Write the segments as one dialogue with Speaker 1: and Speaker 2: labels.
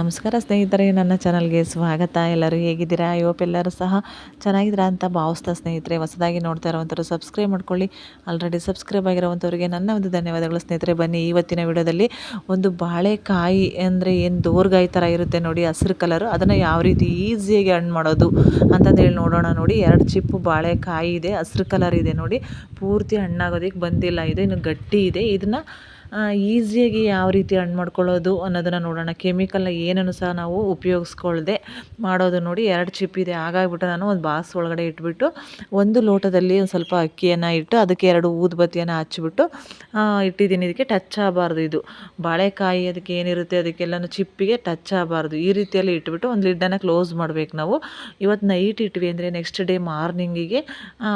Speaker 1: ನಮಸ್ಕಾರ ಸ್ನೇಹಿತರೆ, ನನ್ನ ಚಾನಲ್ಗೆ ಸ್ವಾಗತ. ಎಲ್ಲರೂ ಹೇಗಿದ್ದೀರಾ? ಎಲ್ಲರೂ ಸಹ ಚೆನ್ನಾಗಿದ್ದೀರಾ ಅಂತ ಭಾವಿಸ್ತಾ ಸ್ನೇಹಿತರೆ, ಹೊಸದಾಗಿ ನೋಡ್ತಾ ಇರುವಂಥವ್ರು ಸಬ್ಸ್ಕ್ರೈಬ್ ಮಾಡ್ಕೊಳ್ಳಿ. ಆಲ್ರೆಡಿ ಸಬ್ಸ್ಕ್ರೈಬ್ ಆಗಿರುವಂಥವ್ರಿಗೆ ನನ್ನ ಒಂದು ಧನ್ಯವಾದಗಳು ಸ್ನೇಹಿತರೆ. ಬನ್ನಿ, ಇವತ್ತಿನ ವಿಡಿಯೋದಲ್ಲಿ ಒಂದು ಬಾಳೆಕಾಯಿ ಅಂದರೆ ಏನು ದೋರ್ಗಾಯಿ ಥರ ಇರುತ್ತೆ ನೋಡಿ, ಹಸಿರು ಕಲರು ಅದನ್ನು ಯಾವ ರೀತಿ ಈಸಿಯಾಗಿ ಹಣ್ಣು ಮಾಡೋದು ಅಂತಂದು ಹೇಳಿ ನೋಡೋಣ ನೋಡಿ. ಎರಡು ಚಿಪ್ಪು ಬಾಳೆಕಾಯಿ ಇದೆ, ಹಸಿರು ಕಲರ್ ಇದೆ ನೋಡಿ. ಪೂರ್ತಿ ಹಣ್ಣಾಗೋದಕ್ಕೆ ಬಂದಿಲ್ಲ, ಇದು ಇನ್ನು ಗಟ್ಟಿ ಇದೆ. ಇದನ್ನು ಈಸಿಯಾಗಿ ಯಾವ ರೀತಿ ಹಣ್ಣು ಮಾಡ್ಕೊಳ್ಳೋದು ಅನ್ನೋದನ್ನು ನೋಡೋಣ. ಕೆಮಿಕಲ್ನ ಏನನ್ನು ಸಹ ನಾವು ಉಪಯೋಗಿಸ್ಕೊಳ್ದೆ ಮಾಡೋದು ನೋಡಿ ಎರಡು ಚಿಪ್ ಇದೆ. ಹಾಗಾಗಿಬಿಟ್ಟು ನಾನು ಒಂದು ಬಾಸ್ ಒಳಗಡೆ ಇಟ್ಬಿಟ್ಟು ಒಂದು ಲೋಟದಲ್ಲಿ ಒಂದು ಸ್ವಲ್ಪ ಅಕ್ಕಿಯನ್ನು ಇಟ್ಟು ಅದಕ್ಕೆ ಎರಡು ಊದುಬತ್ತಿಯನ್ನು ಹಚ್ಚಿಬಿಟ್ಟು ಇಟ್ಟಿದ್ದೀನಿ. ಇದಕ್ಕೆ ಟಚ್ ಆಗಬಾರ್ದು ಇದು. ಬಾಳೆಕಾಯಿ ಅದಕ್ಕೆ ಏನಿರುತ್ತೆ ಅದಕ್ಕೆಲ್ಲನೂ ಚಿಪ್ಪಿಗೆ ಟಚ್ ಆಗಬಾರ್ದು. ಈ ರೀತಿಯಲ್ಲಿ ಇಟ್ಬಿಟ್ಟು ಒಂದು ಲಿಡ್ಡನ್ನು ಕ್ಲೋಸ್ ಮಾಡಬೇಕು ನಾವು. ಇವತ್ತು ನೈಟ್ ಇಟ್ವಿ ಅಂದರೆ ನೆಕ್ಸ್ಟ್ ಡೇ ಮಾರ್ನಿಂಗಿಗೆ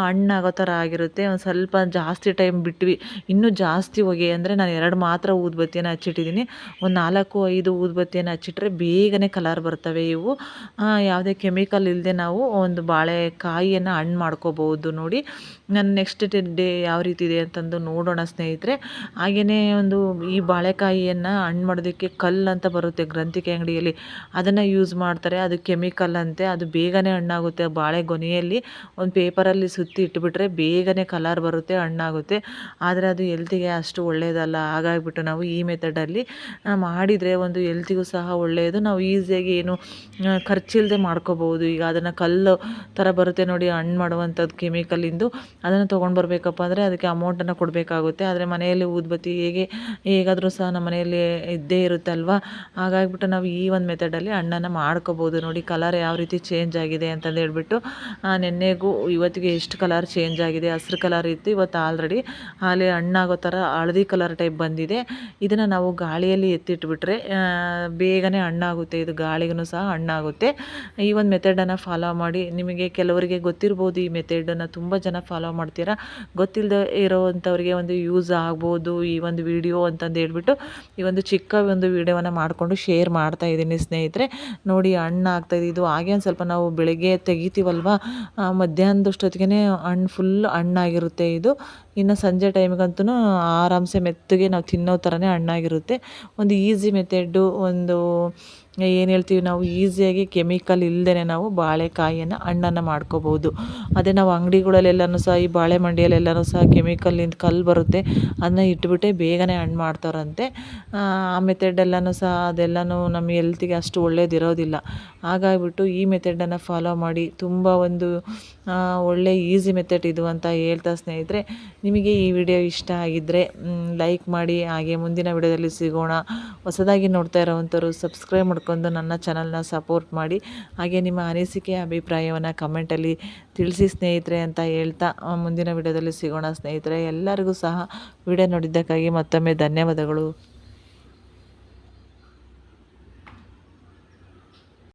Speaker 1: ಹಣ್ಣಾಗೋ ಥರ ಆಗಿರುತ್ತೆ. ಒಂದು ಸ್ವಲ್ಪ ಜಾಸ್ತಿ ಟೈಮ್ ಬಿಟ್ವಿ. ಇನ್ನೂ ಜಾಸ್ತಿ ಹೋಗಿ ಅಂದರೆ ನಾನು ಎರಡು ಮಾತ್ರ ಊದ್ಬತ್ತಿಯನ್ನು ಹಚ್ಚಿಟ್ಟಿದ್ದೀನಿ. ಒಂದು ನಾಲ್ಕು, ಐದು ಊದ್ಬತ್ತಿಯನ್ನು ಹಚ್ಚಿಟ್ರೆ ಬೇಗನೆ ಕಲರ್ ಬರ್ತವೆ ಇವು. ಯಾವುದೇ ಕೆಮಿಕಲ್ ಇಲ್ಲದೆ ನಾವು ಒಂದು ಬಾಳೆಕಾಯಿಯನ್ನು ಹಣ್ಣು ಮಾಡ್ಕೋಬಹುದು ನೋಡಿ. ನಾನು ನೆಕ್ಸ್ಟ್ ಡೇ ಯಾವ ರೀತಿ ಇದೆ ಅಂತಂದು ನೋಡೋಣ ಸ್ನೇಹಿತರೆ. ಹಾಗೆಯೇ ಒಂದು ಈ ಬಾಳೆಕಾಯಿಯನ್ನು ಹಣ್ಣು ಮಾಡೋದಕ್ಕೆ ಕಲ್ಲು ಅಂತ ಬರುತ್ತೆ ಗ್ರಂಥಿಕೆ ಅಂಗಡಿಯಲ್ಲಿ. ಅದನ್ನು ಯೂಸ್ ಮಾಡ್ತಾರೆ. ಅದು ಕೆಮಿಕಲ್ ಅಂತೆ. ಅದು ಬೇಗನೆ ಹಣ್ಣಾಗುತ್ತೆ ಬಾಳೆ ಗೊನೆಯಲ್ಲಿ. ಒಂದು ಪೇಪರಲ್ಲಿ ಸುತ್ತಿ ಇಟ್ಬಿಟ್ರೆ ಬೇಗನೆ ಕಲರ್ ಬರುತ್ತೆ, ಹಣ್ಣಾಗುತ್ತೆ. ಆದರೆ ಅದು ಎಲ್ತಿಗೆ ಅಷ್ಟು ಒಳ್ಳೆಯದಲ್ಲ ಹಾಗಾಗಿಬಿಟ್ಟು ನಾವು ಈ ಮೆಥಡಲ್ಲಿ ಮಾಡಿದರೆ ಒಂದು ಎಲ್ತಿಗೂ ಸಹ ಒಳ್ಳೆಯದು. ನಾವು ಈಸಿಯಾಗಿ ಏನು ಖರ್ಚಿಲ್ಲದೆ ಮಾಡ್ಕೋಬೋದು ಈಗ ಅದನ್ನು ಕಲ್ಲು ಥರ ಬರುತ್ತೆ ನೋಡಿ, ಹಣ್ಣು ಮಾಡುವಂಥದ್ದು ಕೆಮಿಕಲಿಂದು ಅದನ್ನು ತೊಗೊಂಡು ಬರಬೇಕಪ್ಪ ಅಂದರೆ ಅದಕ್ಕೆ ಅಮೌಂಟನ್ನು ಕೊಡಬೇಕಾಗುತ್ತೆ. ಆದರೆ ಮನೆಯಲ್ಲಿ ಊದ್ಬತ್ತಿ ಹೇಗೆ, ಹೇಗಾದರೂ ಸಹ ನಮ್ಮ ಮನೆಯಲ್ಲಿ ಇದ್ದೇ ಇರುತ್ತೆ ಅಲ್ವಾ ಹಾಗಾಗಿಬಿಟ್ಟು ನಾವು ಈ ಒಂದು ಮೆಥಡಲ್ಲಿ ಹಣ್ಣನ್ನು ಮಾಡ್ಕೋಬೋದು ನೋಡಿ ಕಲರ್ ಯಾವ ರೀತಿ ಚೇಂಜ್ ಆಗಿದೆ ಅಂತಂದು ಹೇಳ್ಬಿಟ್ಟು ನೆನ್ನೆಗೂ ಇವತ್ತಿಗೆ ಎಷ್ಟು ಕಲರ್ ಚೇಂಜ್ ಆಗಿದೆ. ಹಸಿರು ಕಲರ್ ಇತ್ತು. ಇವತ್ತು ಆಲ್ರೆಡಿ ಹಾಲೆ ಹಣ್ಣಾಗೋ ಥರ ಹಳದಿ ಕಲರ್ ಟೈಪ್ ಬಂದಿದೆ. ಇದನ್ನು ನಾವು ಗಾಳಿಯಲ್ಲಿ ಎತ್ತಿಟ್ಬಿಟ್ರೆ ಬೇಗನೆ ಹಣ್ಣಾಗುತ್ತೆ. ಇದು ಗಾಳಿಗೂ ಸಹ ಹಣ್ಣಾಗುತ್ತೆ. ಈ ಒಂದು ಮೆಥಡನ್ನು ಫಾಲೋ ಮಾಡಿ. ನಿಮಗೆ ಕೆಲವರಿಗೆ ಗೊತ್ತಿರ್ಬೋದು ಈ ಮೆಥಡನ್ನು ತುಂಬ ಜನ ಫಾಲೋ ಮಾಡ್ತೀರಾ? ಗೊತ್ತಿಲ್ಲದೆ ಇರೋವಂಥವ್ರಿಗೆ ಒಂದು ಯೂಸ್ ಆಗ್ಬೋದು. ಈ ಒಂದು ವಿಡಿಯೋ ಅಂತಂದು ಹೇಳ್ಬಿಟ್ಟು ಈ ಒಂದು ಚಿಕ್ಕ ಒಂದು ವಿಡಿಯೋವನ್ನು ಮಾಡಿಕೊಂಡು ಶೇರ್ ಮಾಡ್ತಾ ಇದ್ದೀನಿ ಸ್ನೇಹಿತರೆ. ನೋಡಿ ಹಣ್ಣು ಆಗ್ತಾಯಿದೆ ಇದು. ಹಾಗೆ ಒಂದು ಸ್ವಲ್ಪ ನಾವು ಬೆಳಗ್ಗೆ ತೆಗಿತೀವಲ್ವ? ಮಧ್ಯಾಹ್ನದಷ್ಟೊತ್ತಿಗೆ ಹಣ್ಣು ಫುಲ್ ಹಣ್ಣಾಗಿರುತ್ತೆ ಇದು. ಇನ್ನು ಸಂಜೆ ಟೈಮ್ಗಂತೂ ಆರಾಮ್ಸೆ ಮೆತ್ತಗೆ ನಾವು ತಿನ್ನೋ ಥರನೇ ಹಣ್ಣಾಗಿರುತ್ತೆ. ಒಂದು ಈಸಿ ಮೆಥೆಡ್ಡು, ಒಂದು ಏನು ಹೇಳ್ತೀವಿ ನಾವು, ಈಸಿಯಾಗಿ ಕೆಮಿಕಲ್ ಇಲ್ಲದೇ ನಾವು ಬಾಳೆಕಾಯಿಯನ್ನು ಹಣ್ಣನ್ನು ಮಾಡ್ಕೋಬೋದು. ಅದೇ ನಾವು ಅಂಗಡಿಗಳಲ್ಲೆಲ್ಲನೂ ಸಹ, ಈ ಬಾಳೆ ಮಂಡಿಯಲ್ಲೆಲ್ಲನೂ ಸಹ ಕೆಮಿಕಲ್ಲಿಂದ ಕಲ್ಲು ಬರುತ್ತೆ. ಅದನ್ನ ಇಟ್ಬಿಟ್ಟೆ ಬೇಗನೆ ಹಣ್ಣು ಮಾಡ್ತಾರಂತೆ ಆ ಮೆಥೆಡೆಲ್ಲನೂ ಸಹ ಅದೆಲ್ಲನೂ ನಮ್ಮ ಹೆಲ್ತಿಗೆ ಅಷ್ಟು ಒಳ್ಳೇದಿರೋದಿಲ್ಲ. ಹಾಗಾಗಿಬಿಟ್ಟು ಈ ಮೆಥೆಡನ್ನು ಫಾಲೋ ಮಾಡಿ ತುಂಬ ಒಂದು ಒಳ್ಳೆ ಈಸಿ ಮೆಥಡ್ ಇದು ಅಂತ ಹೇಳ್ತಾ ಸ್ನೇಹಿತರೆ ನಿಮಗೆ ಈ ವಿಡಿಯೋ ಇಷ್ಟ ಆಗಿದ್ದರೆ ಲೈಕ್ ಮಾಡಿ, ಹಾಗೆ ಮುಂದಿನ ವಿಡಿಯೋದಲ್ಲಿ ಸಿಗೋಣ. ಹೊಸದಾಗಿ ನೋಡ್ತಾ ಇರೋವಂಥವ್ರು ಸಬ್ಸ್ಕ್ರೈಬ್ ಮಾಡ್ಕೊಂಡು ನನ್ನ ಚಾನಲ್ನ ಸಪೋರ್ಟ್ ಮಾಡಿ. ಹಾಗೆ ನಿಮ್ಮ ಅನಿಸಿಕೆ, ಅಭಿಪ್ರಾಯವನ್ನು ಕಮೆಂಟಲ್ಲಿ ತಿಳಿಸಿ ಸ್ನೇಹಿತರೆ ಅಂತ ಹೇಳ್ತಾ ಮುಂದಿನ ವಿಡಿಯೋದಲ್ಲಿ ಸಿಗೋಣ ಸ್ನೇಹಿತರೆ. ಎಲ್ಲರಿಗೂ ಸಹ ವಿಡಿಯೋ ನೋಡಿದ್ದಕ್ಕಾಗಿ ಮತ್ತೊಮ್ಮೆ ಧನ್ಯವಾದಗಳು.